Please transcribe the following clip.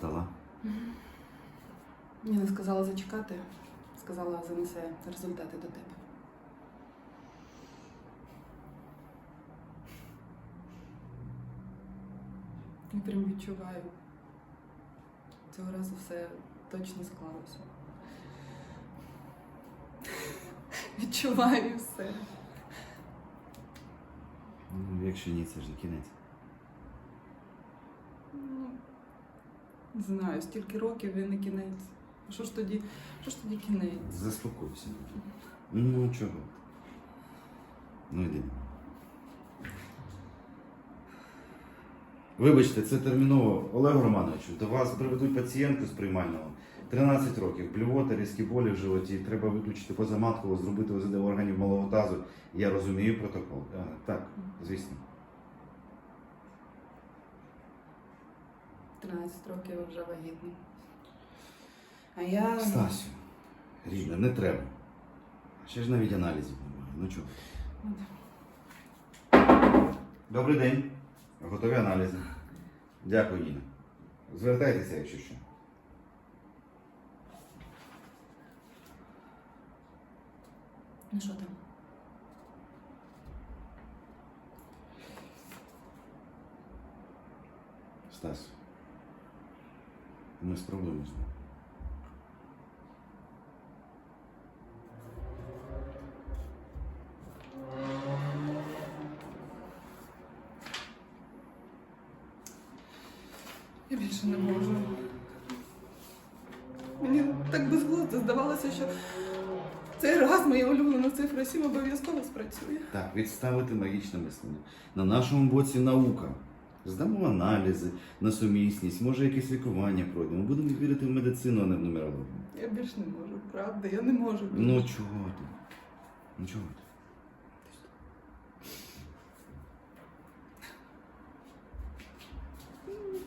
здала? Ніна сказала зачекати. Сказала, занесе результати до тебе. Я прям відчуваю. Цього разу все точно склалося. Відчуваю все. Ну, якщо ні, це ж не кінець. Не знаю, стільки років і не кінець. Що ж тоді? Що ж тоді кінець? Заспокойся. Ну чого? Ну йди. Вибачте, це терміново. Олегу Романовичу, до вас приведуть пацієнтку з приймального. 13 років, блювота, різкі болі в животі, треба виключити позаматково, зробити ОЗД органів малого тазу. Я розумію протокол. А, так, звісно. 13 років вже вагітна. А я. Стасю, рідна, не треба. Ще ж навіть аналізів немає. Ну чого? Ну, Добрий день. Готові аналізи. Дякую, Ніна. Звертайтеся, якщо що. Ну що там? Стас. Ми ним. Я більше не можу. Мені так безглуздо здавалося, що цей раз моя улюблена цифра 7 обов'язково спрацює. Так, відставити магічне мислення. На нашому боці наука. Здамо аналізи на сумісність, може якесь лікування пройдемо. Будемо вірити в медицину, а не в нумерологію. Я більш не можу, правда, я не можу. Ну чого ти? Ну чого ти?